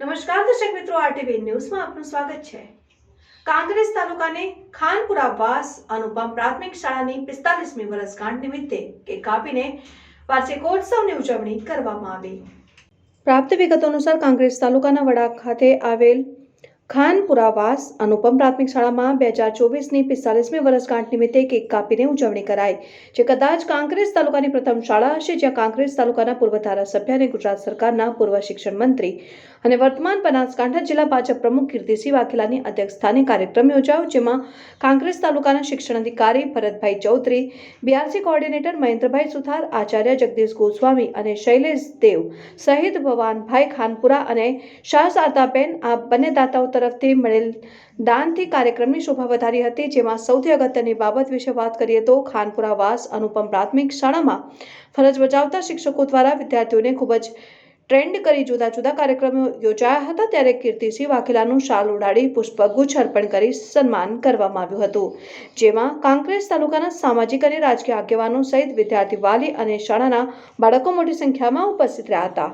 નમસ્કાર દર્શક મિત્રો, આરટીવી ન્યૂઝમાં આપનું સ્વાગત છે. કાંગ્રેસ તાલુકાની ખાનપુરા વાસ અનુપમ પ્રાથમિક શાળાની પિસ્તાલીસમી વર્ષગાંઠ નિમિત્તે કે કાપીને વાર્ષિકોત્સવની ઉજવણી કરવામાં આવી. પ્રાપ્ત વિગતો અનુસાર કાંગ્રેસ તાલુકાના વડા ખાતે આવેલ ખાનપુરા વાસ અનુપમ પ્રાથમિક શાળામાં બે હજાર ચોવીસની પિસ્તાલીસમી વર્ષગાંઠ નિમિત્તે કેક કાપીને ઉજવણી કરાઈ, જે કદાચ કાંકરેજ તાલુકાની પ્રથમ શાળા હશે જ્યાં કાંકરેજ તાલુકાના પૂર્વ ધારાસભ્ય અને ગુજરાત સરકારના પૂર્વ શિક્ષણ મંત્રી અને વર્તમાન બનાસકાંઠા જિલ્લા ભાજપ પ્રમુખ કીર્તિસિંહ વાઘેલાની અધ્યક્ષસ્થાને કાર્યક્રમ યોજાયો, જેમાં કાંકરેજ તાલુકાના શિક્ષણ અધિકારી ભરતભાઈ ચૌધરી બીઆરસી કોઓર્ડિનેટર મહેન્દ્રભાઈ સુથાર, આચાર્ય જગદીશ ગોસ્વામી અને શૈલેષ દેવ સહિત ભવાનભાઈ ખાનપુરા અને શાહ શારદાબેન આ બંને દાતાઓ તરફથી મળેલ દાનથી કાર્યક્રમની શોભા વધારી હતી, જેમાં સૌથી અગત્યની બાબત વિશે વાત કરીએ તો ખાનપુરા વાસ અનુપમ પ્રાથમિક શાળામાં ફરજ બજાવતા શિક્ષકો દ્વારા વિદ્યાર્થીઓને ખૂબ જ ટ્રેન્ડ કરી જુદા જુદા કાર્યક્રમો યોજાયા હતા, ત્યારે કીર્તિસિંહ વાઘેલાનું શાલ ઉડાડી પુષ્પગુચ્છ અર્પણ કરી સન્માન કરવામાં આવ્યું હતું, જેમાં કાંકરેજ તાલુકાના સામાજિક અને રાજકીય આગેવાનો સહિત વિદ્યાર્થી વાલી અને શાળાના બાળકો મોટી સંખ્યામાં ઉપસ્થિત રહ્યા હતા.